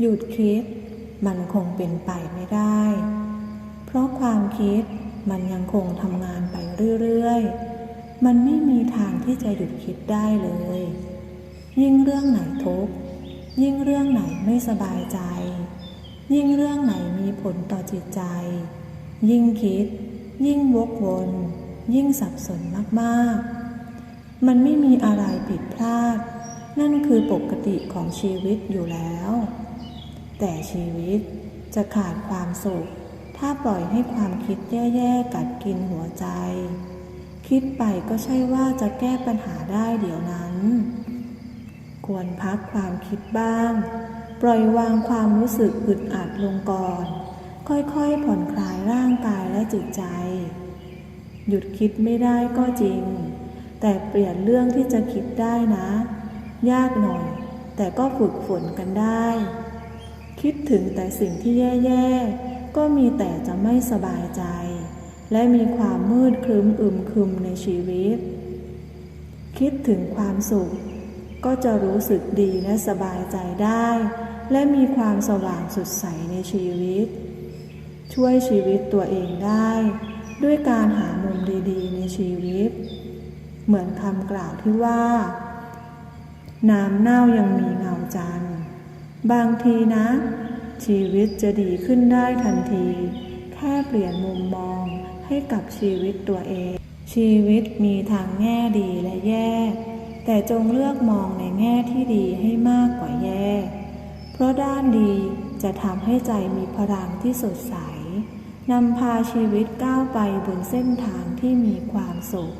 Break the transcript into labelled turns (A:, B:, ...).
A: หยุดคิดมันคงเป็นไปไม่ได้ เพราะความคิดมันยังคงทำงานไปเรื่อยๆ มันไม่มีทางที่จะหยุดคิดได้เลย ยิ่งเรื่องไหนทุกข์ยิ่งเรื่องไหนไม่สบายใจ ยิ่งเรื่องไหนมีผลต่อจิตใจ ยิ่งคิด ยิ่งวกวน ยิ่งสับสนมากๆ มันไม่มีอะไรผิดพลาด นั่นคือปกติของชีวิตอยู่แล้ว แต่ชีวิตจะขาดความสุข ถ้าปล่อยให้ความคิดแย่ๆกัดกินหัวใจ คิดไปก็ใช่ว่าจะแก้ปัญหาได้เดี๋ยวนั้น ควรพักความคิดบ้าง ปล่อยวางความรู้สึกอึดอัดลงก่อน ค่อยๆผ่อนคลายร่างกายและจิตใจ หยุดคิดไม่ได้ก็จริง แต่เปลี่ยนเรื่องที่จะคิดได้นะ ยากหน่อย แต่ก็ฝึกฝนกันได้ คิดถึงแต่สิ่งที่แย่ๆ ก็มีแต่จะไม่สบายใจ และมีความมืดครึ้มอึมครึมในชีวิต คิดถึงความสุข ก็จะรู้สึกดีและสบายใจได้ และมีความสว่างสดใสในชีวิต ช่วยชีวิตตัวเองได้ ด้วยการหามุมดีๆ ในชีวิต เหมือนคำกล่าวที่ว่า น้ำเน่ายังมีเงาจัน บางทีนะ ชีวิตจะดีขึ้นได้ทันที แค่เปลี่ยนมุมมองให้กับชีวิตตัวเอง ชีวิตมีทางแง่ดีและแย่ แต่จงเลือกมองในแง่ที่ดีให้มากกว่าแย่ เพราะด้านดีจะทำให้ใจมีพลังที่สดใสนำพาชีวิตก้าวไปบนเส้นทางที่มีความสุข